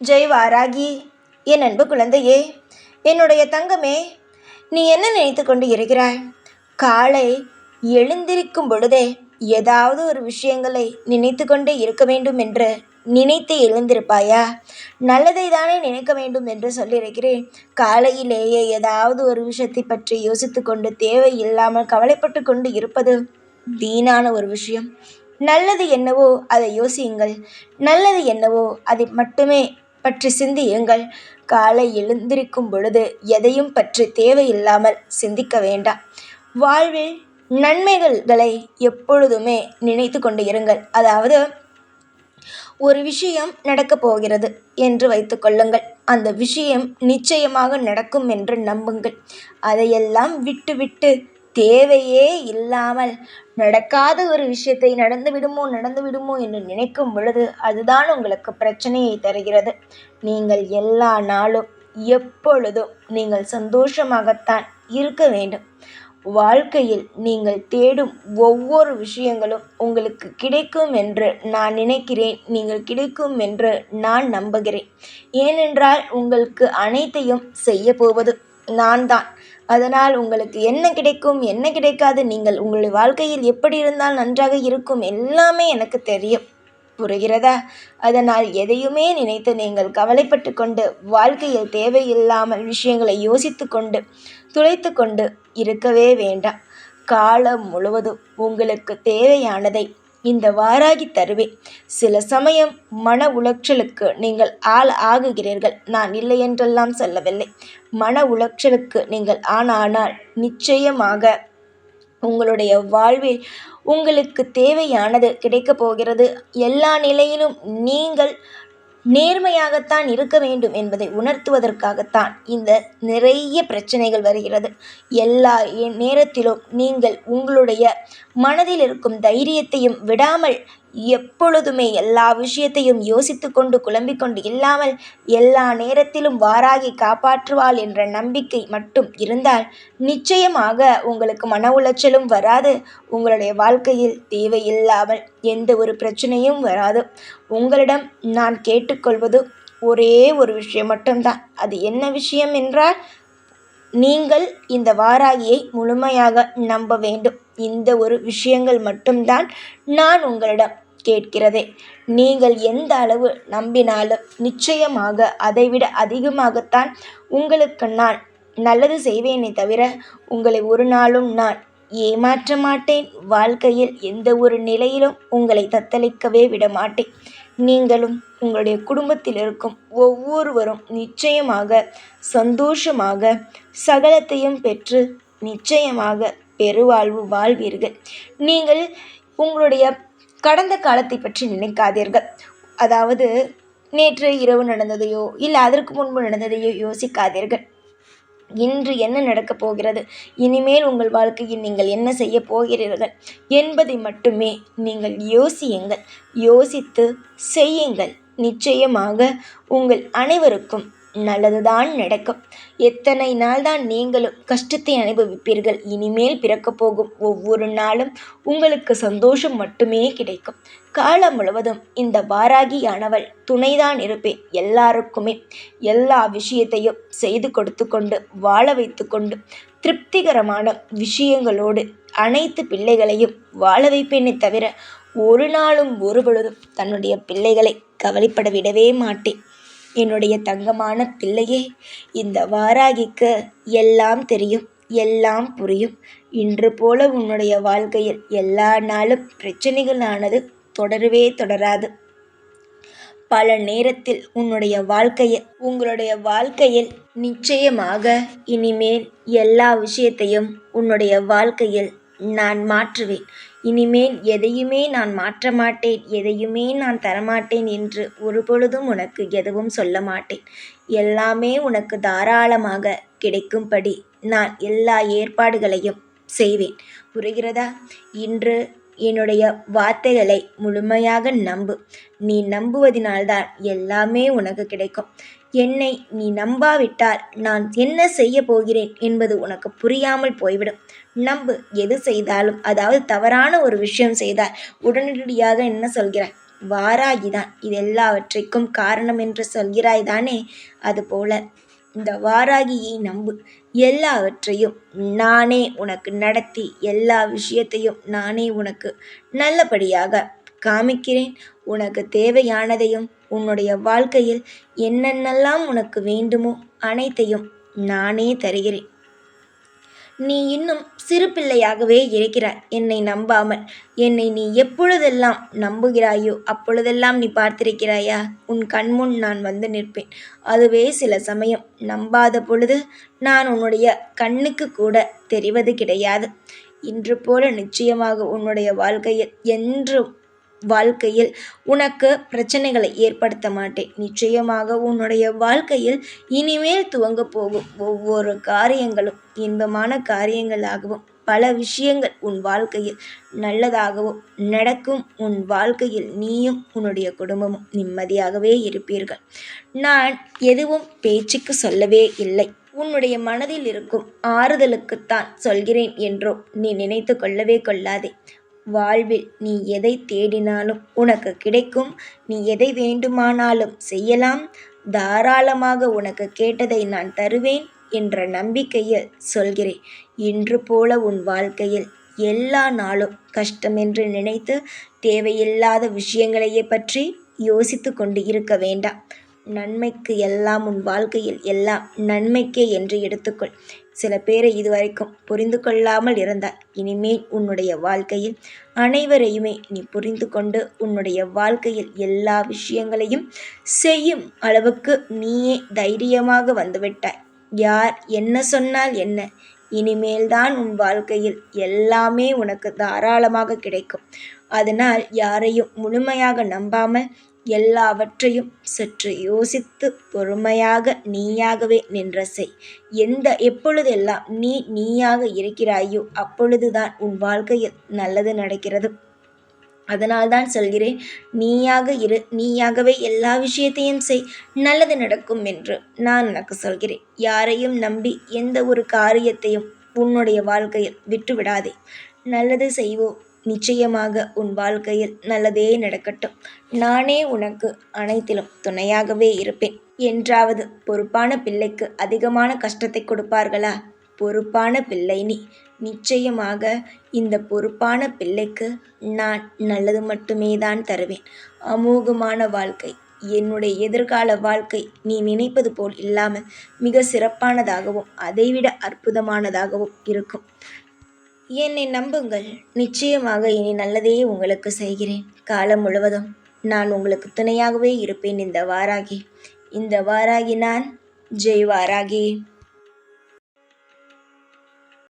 ஜெய் வாராகி என் அன்பு குழந்தையே என்னுடைய தங்கமே நீ என்ன நினைத்து கொண்டு இருக்கிறாய்? காலை எழுந்திருக்கும் பொழுதே ஏதாவது ஒரு விஷயங்களை நினைத்து கொண்டே இருக்க வேண்டும் என்று நினைத்து எழுந்திருப்பாயா? நல்லதை தானே நினைக்க வேண்டும் என்று சொல்லியிருக்கிறேன். காலையிலேயே ஏதாவது ஒரு விஷயத்தை பற்றி யோசித்து கொண்டு தேவையில்லாமல் கவலைப்பட்டு கொண்டு இருப்பது வீணான ஒரு விஷயம். நல்லது என்னவோ அதை யோசியுங்கள். நல்லது என்னவோ அதை மட்டுமே பற்றி சிந்தியுங்கள். காலை எழுந்திருக்கும் பொழுது எதையும் பற்றி தேவையில்லாமல் சிந்திக்க வேண்டாம். வாழ்வில் நன்மைகள்களை எப்பொழுதுமே நினைத்து கொண்டு இருங்கள் அதாவது ஒரு விஷயம் நடக்கப் போகிறது என்று வைத்துக்கொள்ளுங்கள் அந்த விஷயம் நிச்சயமாக நடக்கும் என்று நம்புங்கள். அதையெல்லாம் விட்டுவிட்டு தேவையே இல்லாமல் நடக்காத ஒரு விஷயத்தை நடந்து விடுமோ நடந்து விடுமோ என்று நினைக்கும் பொழுது அதுதான் உங்களுக்கு பிரச்சனையை தருகிறது. நீங்கள் எல்லா நாளும் எப்பொழுதும் நீங்கள் சந்தோஷமாகத்தான் இருக்க வேண்டும். வாழ்க்கையில் நீங்கள் தேடும் ஒவ்வொரு விஷயங்களும் உங்களுக்கு கிடைக்கும் என்று நான் நினைக்கிறேன். நீங்கள் கிடைக்கும் என்று நான் நம்புகிறேன். ஏனென்றால் உங்களுக்கு அனைத்தையும் செய்ய போவது நான் தான் அதனால் உங்களுக்கு என்ன கிடைக்கும் என்ன கிடைக்காது நீங்கள் உங்களுடைய வாழ்க்கையில் எப்படி இருந்தால் நன்றாக இருக்கும் எல்லாமே எனக்கு தெரியும். புரிகிறதா? அதனால் எதையுமே நினைத்து நீங்கள் கவலைப்பட்டு கொண்டு வாழ்க்கையில் தேவையில்லாமல் விஷயங்களை யோசித்து கொண்டு துளைத்து கொண்டு இருக்கவே வேண்டாம். காலம் முழுவதும் உங்களுக்கு தேவையானதை இந்த வாராகி தருவேன் சில சமயம் மன உளைச்சலுக்கு நீங்கள் ஆள் ஆகுகிறீர்கள். நான் இல்லை என்றெல்லாம் சொல்லவில்லை. மன உளைச்சலுக்கு நீங்கள் ஆனானால் நிச்சயமாக உங்களுடைய வாழ்வில் உங்களுக்கு தேவையானது கிடைக்கப் போகிறது. எல்லா நிலையிலும் நீங்கள் நேர்மையாகத்தான் இருக்க வேண்டும் என்பதை உணர்த்துவதற்காகத்தான் இந்த நிறைய பிரச்சனைகள் வருகிறது. எல்லா நேரத்திலும் நீங்கள் உங்களுடைய மனதில் இருக்கும் தைரியத்தையும் விடாமல் எப்பொழுதுமே எல்லா விஷயத்தையும் யோசித்து கொண்டு குழம்பிக் கொண்டு இல்லாமல் எல்லா நேரத்திலும் வாராகி காப்பாற்றுவாள் என்ற நம்பிக்கை மட்டும் இருந்தால் நிச்சயமாக உங்களுக்கு மன உளைச்சலும் வராது. உங்களுடைய வாழ்க்கையில் தேவையில்லாமல் எந்த ஒரு பிரச்சனையும் வராது. உங்களிடம் நான் கேட்டுக்கொள்வது ஒரே ஒரு விஷயம் மட்டும்தான். அது என்ன விஷயம் என்றால் நீங்கள் இந்த வாராகியை முழுமையாக நம்ப வேண்டும். இந்த ஒரு விஷயங்கள் மட்டும்தான் நான் உங்களிடம் கேட்கிறதே. நீங்கள் எந்த அளவு நம்பினாலும் நிச்சயமாக அதைவிட அதிகமாகத்தான் உங்களுக்கு நான் நல்லது செய்வேனே தவிர உங்களை ஒரு நாளும் நான் ஏமாற்ற மாட்டேன் வாழ்க்கையில் எந்த ஒரு நிலையிலும் உங்களை தத்தளிக்கவே விட மாட்டேன் நீங்களும் உங்களுடைய குடும்பத்தில் இருக்கும் ஒவ்வொருவரும் நிச்சயமாக சந்தோஷமாக சகலத்தையும் பெற்று நிச்சயமாக பெருவாழ்வு வாழ்வீர்கள். நீங்கள் உங்களுடைய கடந்த காலத்தை பற்றி நினைக்காதீர்கள். அதாவது நேற்று இரவு நடந்ததையோ இல்லை அதற்கு முன்பு நடந்ததையோ யோசிக்காதீர்கள். இன்று என்ன நடக்கப் போகிறது? இனிமேல் உங்கள் வாழ்க்கையில் நீங்கள் என்ன செய்ய போகிறீர்கள் என்பதை மட்டுமே நீங்கள் யோசியுங்கள். யோசித்து செய்யுங்கள். நிச்சயமாக உங்கள் அனைவருக்கும் நல்லதுதான் நடக்கும். எத்தனை நாள் தான் நீங்களும் கஷ்டத்தை அனுபவிப்பீர்கள் இனிமேல் பிறக்கப் போகும் ஒவ்வொரு நாளும் உங்களுக்கு சந்தோஷம் மட்டுமே கிடைக்கும். காலம் முழுவதும் இந்த வாராகியானவள் துணைதான் இருப்பேன். எல்லாருக்குமே எல்லா விஷயத்தையும் செய்து கொடுத்து கொண்டு வாழ வைத்து கொண்டு திருப்திகரமான விஷயங்களோடு அனைத்து பிள்ளைகளையும் வாழ வைப்பேனே தவிர ஒரு நாளும் ஒரு பொழுதும் தன்னுடைய பிள்ளைகளை கவலைப்பட விடவே மாட்டேன். என்னுடைய தங்கமான பிள்ளையே இந்த வாராகிக்கு எல்லாம் தெரியும் எல்லாம் புரியும். இன்று போல உன்னுடைய வாழ்க்கையில் எல்லா நாளும் பிரச்சனைகளானது தொடரவே தொடராது. பல நேரத்தில் உன்னுடைய வாழ்க்கையில் உங்களுடைய வாழ்க்கையில் நிச்சயமாக இனிமேல் எல்லா விஷயத்தையும் உன்னுடைய வாழ்க்கையில் நான் மாற்றுவேன். இனிமேல் எதையுமே நான் மாற்ற மாட்டேன். எதையுமே நான் தரமாட்டேன் என்று ஒருபொழுதும் உனக்கு எதுவும் சொல்ல மாட்டேன். எல்லாமே உனக்கு தாராளமாக கிடைக்கும்படி நான் எல்லா ஏற்பாடுகளையும் செய்வேன். புரிகிறதா? இன்று என்னுடைய வார்த்தைகளை முழுமையாக நம்பு. நீ நம்புவதினால்தான் எல்லாமே உனக்கு கிடைக்கும். என்னை நீ நம்பாவிட்டால் நான் என்ன செய்ய போகிறேன் என்பது உனக்கு புரியாமல் போய்விடும். நம்பு எது செய்தாலும் அதாவது தவறான ஒரு விஷயம் செய்தால் உடனடியாக என்ன சொல்கிறாய்? வாராகிதான். இது எல்லாவற்றிற்கும் காரணம் என்று சொல்கிறாய் தானே அதுபோல இந்த வாராகியை நம்பு. எல்லாவற்றையும் நானே உனக்கு நடத்தி எல்லா விஷயத்தையும் நானே உனக்கு நல்லபடியாக காமிக்கிறேன். உனக்கு தேவையானதையும் உன்னுடைய வாழ்க்கையில் என்னென்னலாம் உனக்கு வேண்டுமோ அனைத்தையும் நானே தருகிறேன். நீ இன்னும் சிறு பிள்ளையாகவே இருக்கிறாய். என்னை நம்பாமல் என்னை நீ எப்பொழுதெல்லாம் நம்புகிறாயோ அப்பொழுதெல்லாம் நீ பார்த்திருக்கிறாயா? உன் கண்முன் நான் வந்து நிற்பேன். அதுவே சில சமயம் நம்பாத பொழுது நான் உன்னுடைய கண்ணுக்கு கூட தெரிவது கிடையாது. இன்று போல நிச்சயமாக உன்னுடைய வாழ்க்கையில் என்றும் வாழ்க்கையில் உனக்கு பிரச்சனைகளை ஏற்படுத்த மாட்டேன். நிச்சயமாக உன்னுடைய வாழ்க்கையில் இனிமேல் துவங்க போகும் ஒவ்வொரு காரியங்களும் இன்பமான காரியங்களாகவும் பல விஷயங்கள் உன் வாழ்க்கையில் நல்லதாகவும் நடக்கும். உன் வாழ்க்கையில் நீயும் உன்னுடைய குடும்பமும் நிம்மதியாகவே இருப்பீர்கள். நான் எதுவும் பேச்சுக்கு சொல்லவே இல்லை. உன்னுடைய மனதில் இருக்கும் ஆறுதலுக்குத்தான் சொல்கிறேன் என்றோ நீ நினைத்து கொள்ளவே கொள்ளாதே. வாழ்வில் நீ எதை தேடினாலும் உனக்கு கிடைக்கும். நீ எதை வேண்டுமானாலும் செய்யலாம். தாராளமாக உனக்கு கேட்டதை நான் தருவேன் என்ற நம்பிக்கையில் சொல்கிறேன். இன்று போல உன் வாழ்க்கையில் எல்லா நாளும் கஷ்டம் என்று நினைத்து தேவையில்லாத விஷயங்களையே பற்றி யோசித்து கொண்டு இருக்க வேண்டாம். நன்மைக்கு எல்லாம் உன் வாழ்க்கையில் எல்லாம் நன்மைக்கே என்று எடுத்துக்கொள். சில பேரை இதுவரைக்கும் புரிந்து கொள்ளாமல் இருந்தாய் இனிமேல் உன்னுடைய வாழ்க்கையில் அனைவரையுமே நீ புரிந்து கொண்டு உன்னுடைய வாழ்க்கையில் எல்லா விஷயங்களையும் செய்யும் அளவுக்கு நீயே தைரியமாக வந்துவிட்டாய். யார் என்ன சொன்னால் என்ன? இனிமேல்தான் உன் வாழ்க்கையில் எல்லாமே உனக்கு தாராளமாக கிடைக்கும். அதனால் யாரையும் முழுமையாக நம்பாமல் எல்லாவற்றையும் சற்று யோசித்து பொறுமையாக நீயாகவே நின்ற செய். எந்த எப்பொழுதெல்லாம் நீ நீயாக இருக்கிறாயோ அப்பொழுதுதான் உன் வாழ்க்கையில் நல்லது நடக்கிறது. அதனால்தான் சொல்கிறேன் நீயாக இரு நீயாகவே எல்லா விஷயத்தையும் செய் நல்லது நடக்கும் என்று நான் உனக்கு சொல்கிறேன். யாரையும் நம்பி எந்த ஒரு காரியத்தையும் உன்னுடைய வாழ்க்கையில் விட்டுவிடாதே. நல்லது செய்வோம் நிச்சயமாக உன் வாழ்க்கையில் நல்லதே நடக்கட்டும். நானே உனக்கு அனைத்திலும் துணையாகவே இருப்பேன். என்றாவது பொறுப்பான பிள்ளைக்கு அதிகமான கஷ்டத்தை கொடுப்பார்களா? பொறுப்பான பிள்ளை நீ. நிச்சயமாக இந்த பொறுப்பான பிள்ளைக்கு நான் நல்லது மட்டுமே தான் தருவேன். அமோகமான வாழ்க்கை. என்னுடைய எதிர்கால வாழ்க்கை நீ நினைப்பது போல் இல்லாமல் மிக சிறப்பானதாகவும் அதைவிட அற்புதமானதாகவும் இருக்கும். என்னை நம்புங்கள். நிச்சயமாக இனி நல்லதே உங்களுக்கு செய்கிறேன். காலம் முழுவதும் நான் உங்களுக்கு துணையாகவே இருப்பேன். இந்த வாராகி இந்த வாராகி நான் ஜெய் வாராகி